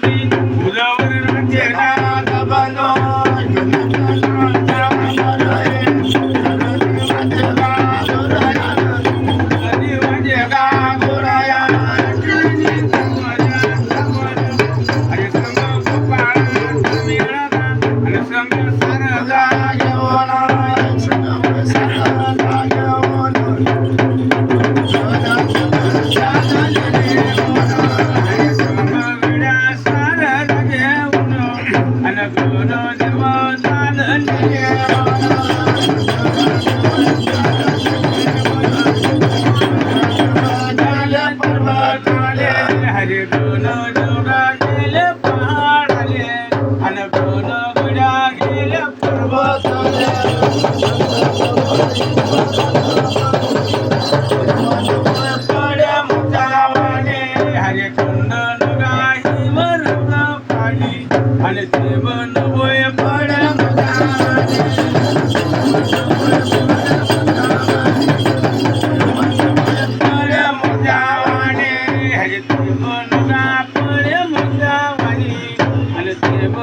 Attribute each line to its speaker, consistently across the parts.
Speaker 1: Sarada Yavana बे हरे चंदा शिव पाणी हल देव नवये बडानी बर मजा हरे तिव नोगा बर मजावाणी हल देव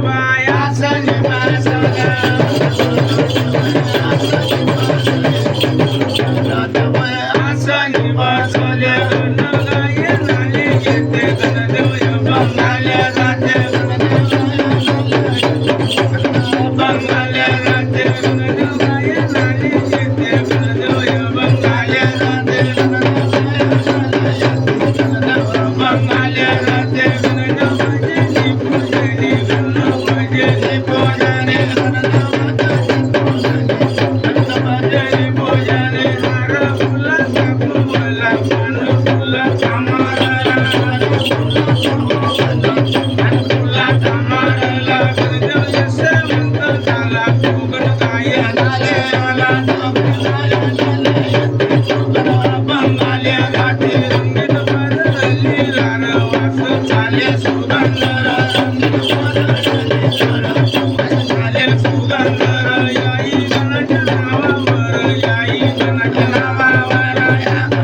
Speaker 1: Shivaya Sanjivaya Sanjivaya चंद्र छोला शम लाया सुना सुना सोना सांग चमन छोला छाम णा सत् चंद्र चाला चोग चालया सांग चौक मल्या चाल्या सुधन चौ शंभर सोना शाले शो शंभ